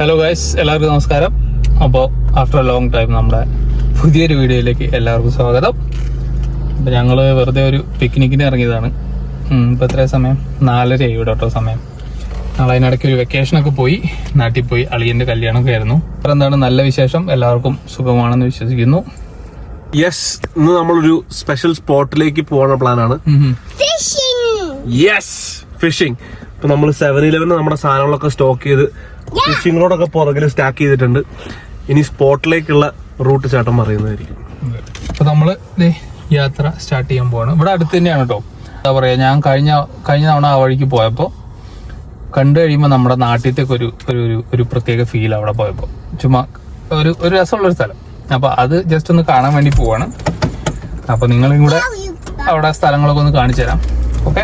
Hello guys എല്ലാവർക്കും നമസ്കാരം. അപ്പോൾ ആഫ്റ്റർ എ ലോങ് ടൈം നമ്മുടെ പുതിയൊരു വീഡിയോയിലേക്ക് എല്ലാവർക്കും സ്വാഗതം. അപ്പോൾ ഞങ്ങൾ വെറുതെ ഒരു പിക്നിക്കിന് ഇറങ്ങിയതാണ്. ഇപ്പോൾ എത്ര സമയം? നാലര ഇവിടെ കേട്ടോ സമയം. ഞങ്ങൾ അതിനിടയ്ക്ക് ഒരു വെക്കേഷനൊക്കെ പോയി നാട്ടിൽ പോയി അളിയന്റെ കല്യാണമൊക്കെ ആയിരുന്നു. അപ്പോൾ എന്താണ് നല്ല വിശേഷം? എല്ലാവർക്കും സുഖമാണെന്ന് വിശ്വസിക്കുന്നു. യെസ് ഇന്ന് നമ്മളൊരു സ്പെഷ്യൽ സ്പോട്ടിലേക്ക് പോകുന്ന പ്ലാനാണ്. യെസ് ഫിഷിംഗ് ഇപ്പൊ നമ്മൾ സെവൻ ഇലവൻ നമ്മുടെ സാധനങ്ങളൊക്കെ സ്റ്റോക്ക് ചെയ്ത് ഫിഷിങ്ങിനോടൊക്കെ പുറകിൽ സ്റ്റാക്ക് ചെയ്തിട്ടുണ്ട്. ഇനി സ്പോട്ടിലേക്കുള്ള റൂട്ട് ചേട്ടൻ പറയുന്നതായിരിക്കും. അപ്പോൾ നമ്മൾ യാത്ര സ്റ്റാർട്ട് ചെയ്യാൻ പോവാണ്. ഇവിടെ അടുത്ത് തന്നെയാണ് കേട്ടോ എന്താ പറയാ ഞാൻ കഴിഞ്ഞ കഴിഞ്ഞ തവണ ആ വഴിക്ക് പോയപ്പോൾ കണ്ടു കഴിയുമ്പോൾ നമ്മുടെ നാട്ടിലത്തേക്ക് ഒരു ഒരു ഒരു- ഒരു പ്രത്യേക ഫീൽ അവിടെ പോയപ്പോൾ ചുമ്മാ ഒരു ഒരു രസമുള്ള ഒരു സ്ഥലം. അപ്പോൾ അത് ജസ്റ്റ് ഒന്ന് കാണാൻ വേണ്ടി പോവാണ്. അപ്പോൾ നിങ്ങളും കൂടെ അവിടെ സ്ഥലങ്ങളൊക്കെ ഒന്ന് കാണിച്ചു തരാം. ഓക്കെ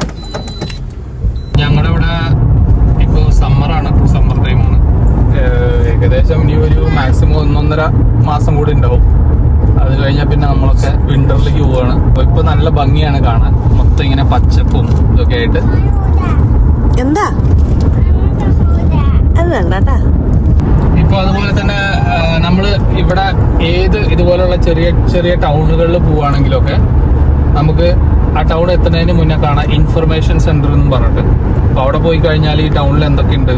ഞങ്ങളുടെ ഇവിടെ ഇപ്പോൾ സമ്മറാണ് സമ്മർ ടൈമാണ് ഏകദേശം ഇനി ഒരു മാക്സിമം ഒന്നൊന്നര മാസം കൂടി ഉണ്ടാവും. അത് കഴിഞ്ഞാൽ പിന്നെ നമ്മളൊക്കെ വിന്ററിലേക്ക് പോവാണ്. അപ്പൊ ഇപ്പൊ നല്ല ഭംഗിയാണ് കാണാൻ. മൊത്തം ഇങ്ങനെ പച്ചപ്പും ഇതൊക്കെ ആയിട്ട്. എന്താ? അത് ഇപ്പൊ അതുപോലെ തന്നെ നമ്മൾ ഇവിടെ ഏത് ഇതുപോലുള്ള ചെറിയ ചെറിയ ടൗണുകളിൽ പോവാണെങ്കിലൊക്കെ നമുക്ക് ആ ടൗൺ എത്തുന്നതിന് മുന്നേ കാണാം ഇൻഫർമേഷൻ സെന്റർ എന്ന് പറഞ്ഞിട്ട്. അപ്പൊ അവിടെ പോയി കഴിഞ്ഞാൽ ഈ ടൗണിൽ എന്തൊക്കെയുണ്ട്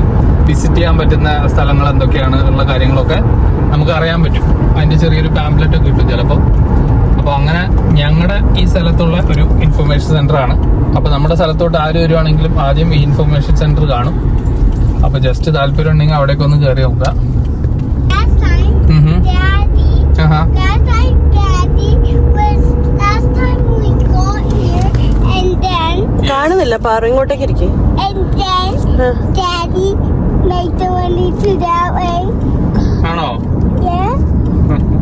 വിസിറ്റ് ചെയ്യാൻ പറ്റുന്ന സ്ഥലങ്ങൾ എന്തൊക്കെയാണ്? ഉള്ള കാര്യങ്ങളൊക്കെ നമുക്ക് അറിയാൻ പറ്റും. അതിന്റെ ചെറിയൊരു പാംപ്ലെറ്റ് ഒക്കെ കിട്ടും ചിലപ്പോൾ അപ്പൊ അങ്ങനെ ഞങ്ങളുടെ ഈ സ്ഥലത്തുള്ള ഒരു ഇൻഫർമേഷൻ സെന്റർ ആണ്. അപ്പൊ നമ്മുടെ സ്ഥലത്തോട്ട് ആര് വരുവാണെങ്കിലും ആദ്യം ഈ ഇൻഫർമേഷൻ സെന്റർ കാണും. അപ്പോൾ ജസ്റ്റ് താല്പര്യം ഉണ്ടെങ്കിൽ അവിടേക്ക് ഒന്ന് കയറി നോക്കുക. കാണുന്നില്ല പാറു ഇങ്ങോട്ടേക്ക് ഇരിക്കും and then, Daddy made the money to that way. ആണോ Yeah.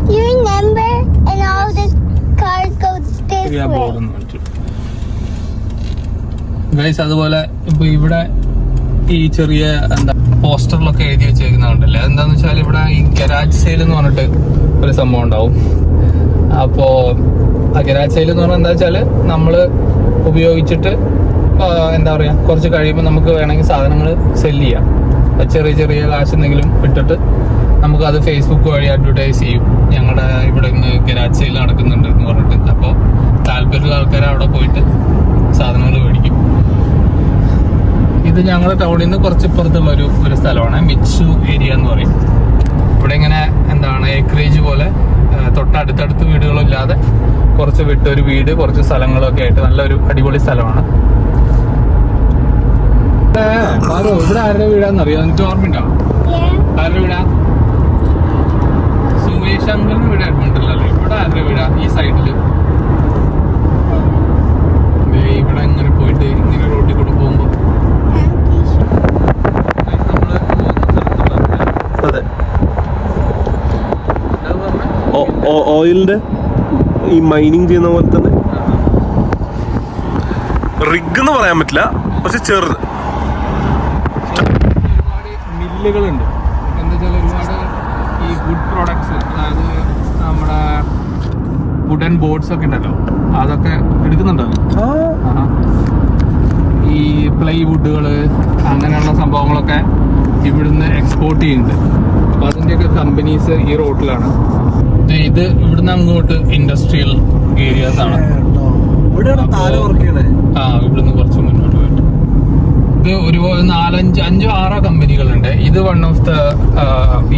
You remember? And all the cars go this way. Guys അതുപോലെ ഇപ്പൊ ഇവിടെ ഈ ചെറിയ എന്താ പോസ്റ്ററിലൊക്കെ എഴുതി വെച്ചേക്കുന്നുണ്ടല്ലേ എന്താന്ന് വെച്ചാൽ ഇവിടെ ഈ ഗരാജ് സെയിൽ എന്ന് പറഞ്ഞിട്ട് ഒരു സംഭവം ഉണ്ടാവും അപ്പോ അഗരാച്ചയിൽ എന്ന് പറഞ്ഞാൽ എന്താ വെച്ചാൽ നമ്മൾ ഉപയോഗിച്ചിട്ട് എന്താ പറയാ കുറച്ച് കഴിയുമ്പോൾ നമുക്ക് വേണമെങ്കിൽ സാധനങ്ങൾ സെൽ ചെയ്യാം. ചെറിയ ചെറിയ കാശ് എന്തെങ്കിലും ഇട്ടിട്ട് നമുക്ക് അത് ഫേസ്ബുക്ക് വഴി അഡ്വർടൈസ് ചെയ്യും. ഞങ്ങളുടെ ഇവിടെ നിന്ന് ഗരാച്ചയിൽ നടക്കുന്നുണ്ട് എന്ന് പറഞ്ഞിട്ട്. അപ്പോൾ താല്പര്യമുള്ള ആൾക്കാർ അവിടെ പോയിട്ട് സാധനങ്ങൾ മേടിക്കും. ഇത് ഞങ്ങളുടെ ടൗണിൽ നിന്ന് കുറച്ച് ഇപ്പുറത്തുള്ള ഒരു ഒരു സ്ഥലമാണ്. മിച്ചു ഏരിയ എന്ന് പറയും. ഇവിടെ ഇങ്ങനെ എന്താണ് ഏക്കറേജ് പോലെ തൊട്ടടുത്തടുത്ത് വീടുകളില്ലാതെ കുറച്ച് വിട്ട് ഒരു വീട് കുറച്ച് സ്ഥലങ്ങളൊക്കെ ആയിട്ട് നല്ലൊരു അടിപൊളി സ്ഥലമാണ്. ഇവിടെ ആരോ ഇവിടെ ആരുടെ വീടാന്നറിയോ? എനിക്ക് ഓർമ്മയുണ്ടോ. ആരുടെ വീടാ? സുമേഷ് അങ്കിളിന്റെ വീട് ഉണ്ടല്ലോ ഇവിടെ ആരുടെ വീടാ? ഈ സൈഡിൽ. ഇവിടെ ഇങ്ങനെ പോയിട്ട് ഇങ്ങനെ റോട്ടിൽ കൂടെ പോകുമ്പോ. നമ്മൾ അതെ എന്താ പറഞ്ഞെ? ഓയിലിന്റെ ഈ മൈനിങ് ചെയ്യുന്ന പോലെ തന്നെ. റിഗ് എന്ന് പറയാൻ പറ്റില്ല പക്ഷെ ചെറുത്. മില്ലുകളുണ്ട്. എന്താ വെച്ചാൽ ഒരുപാട് ഈ ഗുഡ് പ്രോഡക്ട്സ് അതായത് നമ്മുടെ വുഡൻ ബോർഡ്സ് ഒക്കെ ഉണ്ടല്ലോ അതൊക്കെ എടുക്കുന്നുണ്ടോ? ഈ പ്ലൈവുഡുകൾ അങ്ങനെയുള്ള സംഭവങ്ങളൊക്കെ ഇവിടുന്ന് എക്സ്പോർട്ട് ചെയ്യുന്നുണ്ട്. അപ്പൊ അതിന്റെയൊക്കെ കമ്പനീസ് ഈ റോഡിലാണ് ഇത് ഇവിടുന്ന് അങ്ങോട്ട് ഇൻഡസ്ട്രിയൽ ഏരിയാസ് ആണ്. ആ ഇവിടുന്ന് കുറച്ച് മുന്നോട്ട് പോയിട്ട്. ഇത് ഒരു നാലഞ്ച് അഞ്ചോ ആറോ കമ്പനികളുണ്ട്. ഇത് വൺ ഓഫ് ദ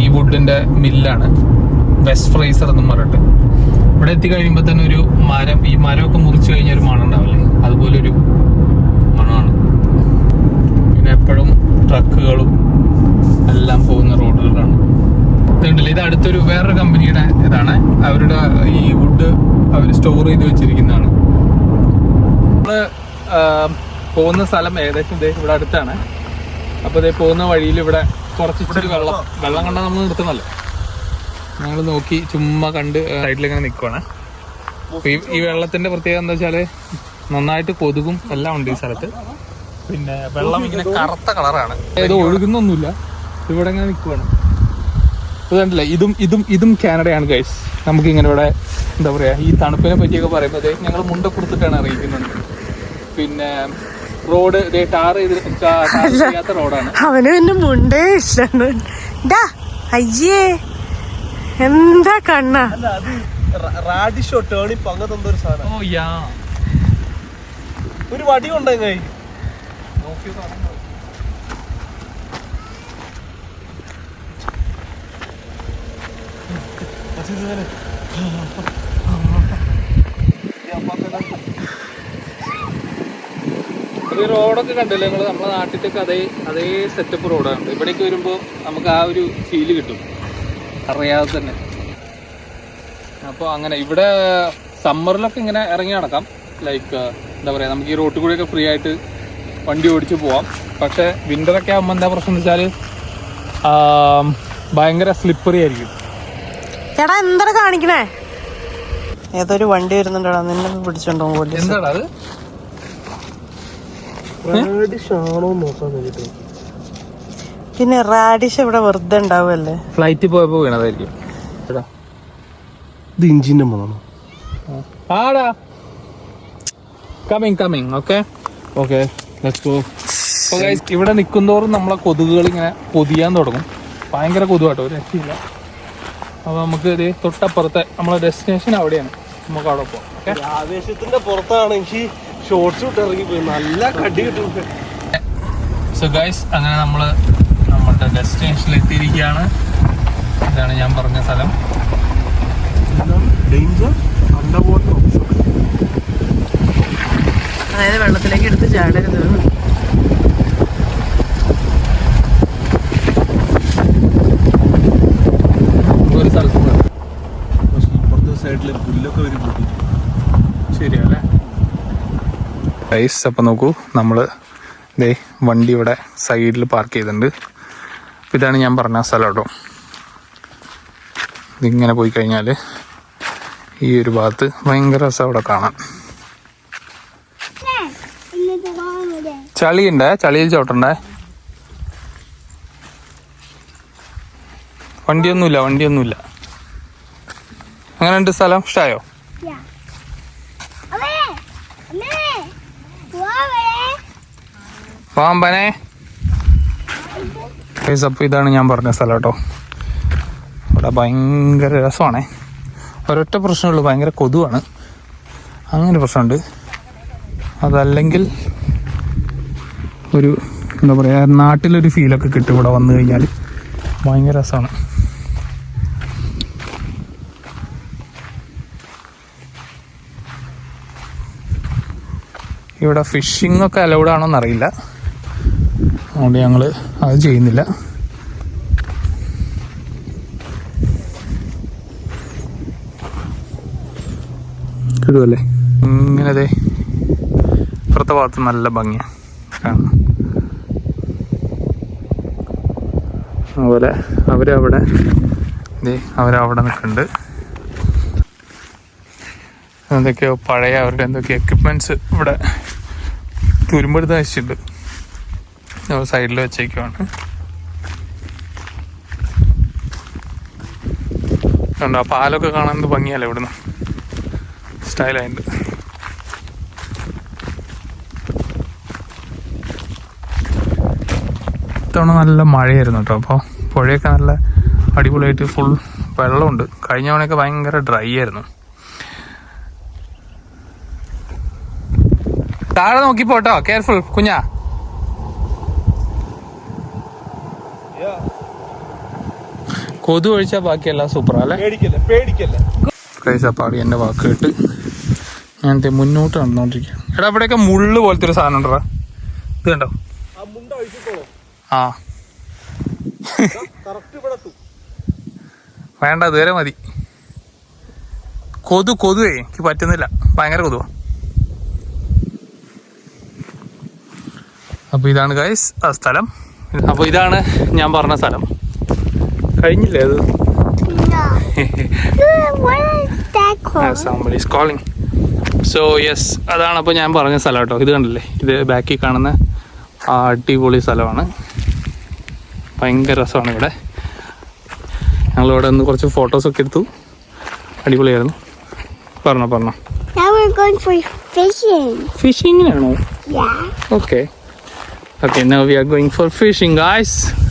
ഈ വുഡിന്റെ മില്ലാണ് വെസ്റ്റ് ഫ്രൈസർ എന്നും പറഞ്ഞിട്ട്. ഇവിടെ എത്തി കഴിയുമ്പോൾ തന്നെ ഒരു മരം ഈ മരമൊക്കെ മുറിച്ചു കഴിഞ്ഞ ഒരു മണം ഉണ്ടാവില്ലേ? അതുപോലെ ഒരു മണമാണ്. പിന്നെ എപ്പോഴും ട്രക്കുകളും എല്ലാം പോകുന്ന റോഡുകളാണ് ഇതുണ്ടല്ലോ. ഇത് അടുത്തൊരു വേറൊരു കമ്പനിയുടെ ഇതാണ്. അവരുടെ ഈ വുഡ് അവർ സ്റ്റോർ ചെയ്ത് വെച്ചിരിക്കുന്നതാണ്. നമ്മൾ പോകുന്ന സ്ഥലം ഏകദേശം ഇവിടെ അടുത്താണ്. അപ്പൊ ഇതേ പോകുന്ന വഴിയിൽ ഇവിടെ കുറച്ച് ഇച്ചിരി വെള്ളം വെള്ളം കണ്ടാൽ നമ്മൾ നിർത്തണല്ലോ ഞങ്ങൾ നോക്കി ചുമ്മാ കണ്ട് സൈഡിൽ ഇങ്ങനെ നിൽക്കുവാണ് ഈ- ഈ വെള്ളത്തിന്റെ പ്രത്യേകത എന്താ വെച്ചാൽ നന്നായിട്ട് കൊതുകും എല്ലാം ഉണ്ട് ഈ സ്ഥലത്ത്. പിന്നെ വെള്ളം ഇങ്ങനെ കറുത്ത കളറാണ്. ഏതോ ഒഴുകുന്നൊന്നുമില്ല. ഇവിടെ ഇങ്ങനെ നിൽക്കുവാണ് ഇത് കണ്ടില്ലേ? ഇതും ഇതും ഇതും കാനഡയാണ് ഗൈസ് നമുക്ക് ഇങ്ങനെ ഇവിടെ എന്താ പറയാ ഈ തണുപ്പിനെ പറ്റിയൊക്കെ പറയുമ്പോൾ ഞങ്ങൾ മുണ്ട കൊടുത്തിട്ടാണ് അറിയിക്കുന്നത് പിന്നെ റോഡ് ടാർ ചെയ്ത് ചെയ്യാത്ത റോഡാണ്. അവന് പിന്നെ മുണ്ടേ ഇഷ്ടമാണ് അയ്യേ എന്താ കണ്ണ? അല്ല അത് റാഡിഷോ ടേണിപ്പ് അങ്ങനത്തെ എന്തോ ഒരു സാധനം. ഓ യാ. ഒരു വടി ഉണ്ടോ കൈ ഈ റോഡൊക്കെ കണ്ടില്ലേ നിങ്ങൾ നമ്മുടെ നാട്ടിലൊക്കെ അതേ അതേ സെറ്റപ്പ് റോഡാണ്. ഇവിടേക്ക് വരുമ്പോൾ നമുക്ക് ആ ഒരു ഫീൽ കിട്ടും. അറിയാതെ തന്നെ. അപ്പോൾ അങ്ങനെ ഇവിടെ സമ്മറിലൊക്കെ ഇങ്ങനെ ഇറങ്ങി നടക്കാം. ലൈക്ക് എന്താ പറയുക നമുക്ക് ഈ റോട്ടിൽ കൂടെയൊക്കെ ഫ്രീ ആയിട്ട് വണ്ടി ഓടിച്ച് പോവാം. പക്ഷേ വിന്ററൊക്കെ ആകുമ്പോൾ എന്താ പ്രശ്നം എന്ന് വെച്ചാൽ ഭയങ്കര സ്ലിപ്പറി ആയിരിക്കും. എടാ എന്താ കാണിക്കണേ? ഏതൊരു വണ്ടി വരുന്നുണ്ടോടാ നിന്നെ പിടിച്ചോണ്ടോ പോലീസ്. എന്താടാ അത്? പിന്നെ റാഡിഷ് ഇവിടെ വെറുതെ ഉണ്ടാവുമല്ലേ ഫ്ലൈറ്റിൽ പോയപ്പോ വീണതായിരിക്കും. എടാ ഇത് ഇഞ്ചിന്റെ മണോ ആടാ. Coming coming okay okay let's go അപ്പോൾ ഇവിടെ നിൽക്കുന്തോറും നമ്മളെ കൊതുകുകൾ ഇങ്ങനെ പൊതിയാൻ തുടങ്ങും. ഭയങ്കര കൊതുവാട്ടോ ഒരു രക്ഷയില്ല. അപ്പോൾ നമുക്ക് ഇത് തൊട്ടപ്പുറത്തെ നമ്മളെ ഡെസ്റ്റിനേഷൻ അവിടെയാണ്. നമുക്ക് അവിടെ പോകാം ഓക്കെ ആവേശത്തിന്റെ പുറത്താണ് എനിക്ക് ഷോർട്സ് ഇട്ട് ഇറങ്ങി പോയി നല്ല കടി കിട്ടും സോ ഗൈസ് അങ്ങനെ നമ്മൾ നമ്മുടെ ഡെസ്റ്റിനേഷനിൽ എത്തിയിരിക്കുകയാണ്. ഇതാണ് ഞാൻ പറഞ്ഞ സ്ഥലം. ഡേഞ്ചർ അണ്ടർ വാട്ടർ അതായത് വെള്ളത്തിലേക്ക് എടുത്ത് ചാടരുത് ഒരു സ്ഥലത്ത് പോകാം പക്ഷേ സൈഡിലെ പുല്ലൊക്കെ വരും കൂട്ടി. ശരിയല്ലേ? ഐസ് അപ്പം നോക്കൂ നമ്മൾ ദേ വണ്ടി ഇവിടെ സൈഡിൽ പാർക്ക് ചെയ്തിട്ടുണ്ട്. അപ്പം ഇതാണ് ഞാൻ പറഞ്ഞ സ്ഥലം കേട്ടോ. ഇതിങ്ങനെ പോയി കഴിഞ്ഞാൽ ഈ ഒരു ഭാഗത്ത് ഭയങ്കര രസം അവിടെ കാണാൻ. ചളിയുണ്ടേ? ചളിയിൽ ചവിട്ടണ്ടേ? വണ്ടിയൊന്നുമില്ല വണ്ടിയൊന്നുമില്ല. സ്ഥലം? ഇഷ്ടമായോ Yeah. അമ്മേ അമ്മേ പോവാവേ പാമ്പനെ അപ്പോൾ ഇതാണ് ഞാൻ പറഞ്ഞ സ്ഥലം കേട്ടോ. ഇവിടെ ഭയങ്കര രസമാണേ. ഒരൊറ്റ പ്രശ്നമുള്ളൂ ഭയങ്കര കൊതുവാണ്. അങ്ങനെ പ്രശ്നമുണ്ട്. അതല്ലെങ്കിൽ ഒരു എന്താ പറയുക നാട്ടിലൊരു ഫീലൊക്കെ കിട്ടും ഇവിടെ വന്നു കഴിഞ്ഞാൽ ഭയങ്കര രസമാണ്. ഇവിടെ ഫിഷിംഗ് ഒക്കെ അലൗഡ് ആണോ എന്നറിയില്ല അതുകൊണ്ട് ഞങ്ങൾ അത് ചെയ്യുന്നില്ല. കിടുമല്ലേ ഇങ്ങനെ ദേ ഇപ്പുറത്തെ ഭാഗത്ത് നല്ല ഭംഗിയാണ് കാണാം. അതുപോലെ അവരവിടെ ദേ അവരവിടെ നിൽക്കുന്നുണ്ട്. എന്തൊക്കെയോ പഴയ അവരുടെ എന്തൊക്കെയോ എക്യുപ്മെന്റ്സ് ഇവിടെ തുരുമ്പെടുത്ത് നശിച്ചിട്ടുണ്ട് സൈഡിൽ വെച്ചേക്കുവാണ്. കണ്ടോ ആ പാലൊക്കെ കാണാൻ ഭംഗിയല്ലേ ഇവിടുന്ന്? സ്റ്റൈലായിട്ട്. ഇത്തവണ നല്ല മഴയായിരുന്നു കേട്ടോ. അപ്പോൾ പുഴയൊക്കെ നല്ല അടിപൊളിയായിട്ട് ഫുൾ വെള്ളമുണ്ട്. കഴിഞ്ഞ തവണയൊക്കെ ഭയങ്കര ഡ്രൈ ആയിരുന്നു. താഴെ നോക്കി പോട്ടോ കെയർഫുൾ കുഞ്ഞാ. കൊതു ഒഴിച്ചാൽ ബാക്കിയല്ല സൂപ്പറാ അല്ലേ? പേടിക്കല്ലേ എന്റെ കൈസപ്പാടി എന്റെ വാക്ക് കേട്ട് ഞാൻ മുന്നോട്ട് നടന്നുകൊണ്ടിരിക്കുകയാണ് എടാ അവിടെയൊക്കെ മുള്ളു പോലത്തെ ഒരു സാധനം ഉണ്ടോ ഇത് കണ്ടോ? ആ വേണ്ട ഇതുവരെ മതി. കൊതു കൊതുവേ എനിക്ക് പറ്റുന്നില്ല. ഭയങ്കര കൊതുവാ. അപ്പോൾ ഇതാണ് ഗൈസ് ആ സ്ഥലം. അപ്പോൾ ഇതാണ് ഞാൻ പറഞ്ഞ സ്ഥലം. കഴിഞ്ഞില്ലേ അത്? Calling. സോ യെസ് അതാണ് അപ്പോൾ ഞാൻ പറഞ്ഞ സ്ഥലം കേട്ടോ. ഇത് കണ്ടില്ലേ? ഇത് ബാക്കിൽ കാണുന്ന അടിപൊളി സ്ഥലമാണ്. ഭയങ്കര രസമാണ് ഇവിടെ. ഞങ്ങളിവിടെ നിന്ന് കുറച്ച് ഫോട്ടോസൊക്കെ എടുത്തു. അടിപൊളിയായിരുന്നു. പറഞ്ഞോ പറഞ്ഞോ. ഫിഷിങ്ങിനാണോ. Okay okay now we are going for fishing guys.